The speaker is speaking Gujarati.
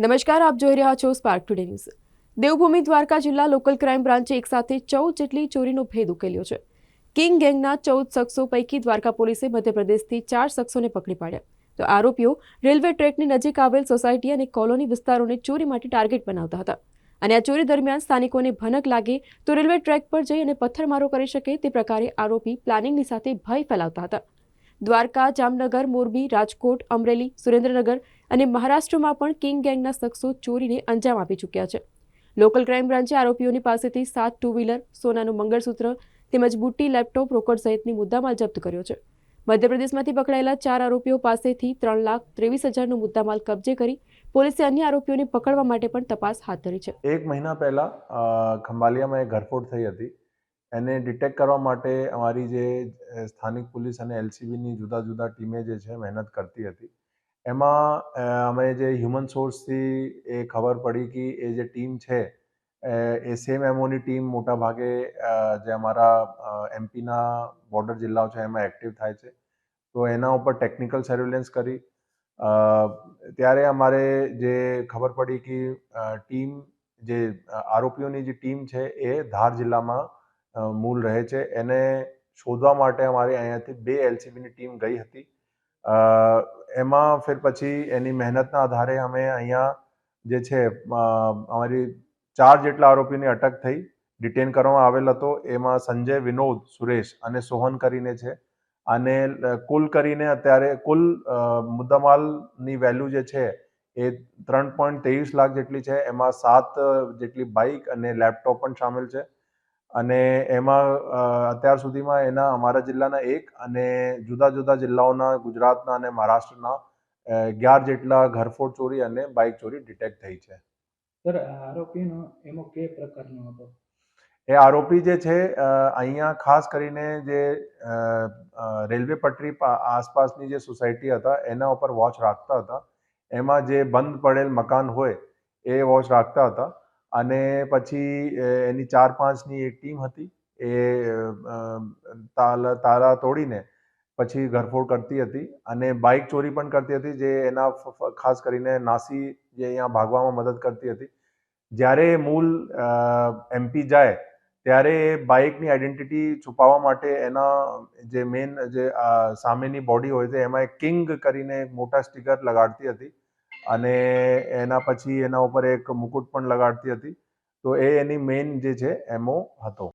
નમસ્કાર, આપ જોઈ રહ્યા છો Spark Today News Devbhumi Dwarka જિલ્લા લોકલ ક્રાઇમ બ્રાન્ચે એક સાથે ચૌદ જેટલી ચોરીનો ભેદ ઉકેલ્યો છે. કિંગ ગેંગના ચૌદ શખ્સો પૈકી દ્વારકા પોલીસે મધ્યપ્રદેશથી ચાર શખ્સોને પકડી પાડ્યા. તો આરોપીઓ રેલવે ટ્રેકની નજીક આવેલ સોસાયટી અને કોલોની વિસ્તારોને ચોરી માટે ટાર્ગેટ બનાવતા હતા. અને આ ચોરી દરમિયાન સ્થાનિકોને ભનક લાગે તો રેલવે ટ્રેક પર જઈ અને પથ્થરમારો કરી શકે તે પ્રકારે આરોપી પ્લાનિંગની સાથે ભય ફેલાવતા હતા. દ્વારકા, જામનગર, મોરબી, રાજકોટ, અમરેલી, સુરેન્દ્રનગર અને મહારાષ્ટ્રમાં પણ કિંગ ગેંગના શખ્સો ચોરીને અંજામ આપી ચૂક્યા છે. લોકલ ક્રાઇમ બ્રાન્ચે આરોપીઓની પાસેથી સાત ટુ વ્હીલર સોનાનું મંગળસૂત્ર તેમજ બુટ્ટી, લેપટોપ, રોકડ સહિતની મુદ્દામાલ જપ્ત કર્યો છે. મધ્યપ્રદેશમાંથી પકડાયેલા ચાર આરોપીઓ પાસેથી ત્રણ લાખ ત્રેવીસ હજારનું મુદ્દામાલ કબજે કરી પોલીસે અન્ય આરોપીઓને પકડવા માટે પણ તપાસ હાથ ધરી છે. એક મહિના પહેલાં ખંભાલિયામાં એક ઘરફોડ થઈ હતી. એને ડિટેક્ટ કરવા માટે અમારી જે સ્થાનિક પોલીસ અને એલસીબીની જુદા જુદા ટીમે જે છે, મહેનત કરતી હતી. એમાં અમે જે હ્યુમન સોર્સથી એ ખબર પડી કે એ જે ટીમ છે એ સેમ એમઓની ટીમ મોટા ભાગે જે અમારા એમપીના બોર્ડર જિલ્લાઓ છે, એમાં એક્ટિવ થાય છે. તો એના ઉપર ટેકનિકલ સર્વેલન્સ કરી ત્યારે અમારે જે ખબર પડી કે ટીમ જે આરોપીઓની જે ટીમ છે, એ ધાર જિલ્લામાં મૂળ રહે છે. એને શોધવા માટે અમારે અહીંયાથી બે એલસીબીની ટીમ ગઈ હતી. એમાં ફિર પછી એની મહેનતના આધારે અમે અહીંયા જે છે અમારી ચાર જેટલા આરોપીની અટક થઈ. ડિટેન કરવામાં આવેલ હતો. એમાં સંજય, વિનોદ, સુરેશ અને સોહન કરીને છે. અને કુલ કરીને અત્યારે કુલ મુદ્દામાલની વેલ્યુ જે છે એ ત્રણ પોઈન્ટ ત્રેવીસ લાખ જેટલી છે. એમાં સાત જેટલી બાઇક અને લેપટોપ પણ સામેલ છે. અને એમાં અત્યાર સુધીમાં એના અમારા જિલ્લાના એક અને જુદા જુદા જિલ્લાઓના ગુજરાતના અને મહારાષ્ટ્રના અગિયાર જેટલા ઘરફોડ ચોરી અને બાઇક ચોરી ડિટેક્ટ થઈ છે. સર આરોપીનો એમાં કે પ્રકારનો હતો? એ આરોપી જે છે અહીંયા ખાસ કરીને જે રેલવે પટરી આસપાસની જે સોસાયટી હતા એના ઉપર વોચ રાખતા હતા. એમાં જે બંધ પડેલ મકાન હોય એ વોચ રાખતા હતા. અને પછી એની ચાર પાંચની એક ટીમ હતી. એ તાલા તાળા તોડીને પછી ઘરફોડ કરતી હતી અને બાઇક ચોરી પણ કરતી હતી, જે એના ખાસ કરીને નાસી જે અહીંયા ભાગવામાં મદદ કરતી હતી. જ્યારે મૂળ એમપી જાય, ત્યારે એ બાઇકની આઈડેન્ટિટી છુપાવવા માટે એના જે મેઇન જે સામેની બોડી હોય છે, એમાં એક કિંગ કરીને એક મોટા સ્ટીકર લગાડતી હતી. અને એના પછી એના ઉપર એક મુકુટ પણ લગાડતી હતી. તો એ એની મેઇન જે છે એમઓ હતો.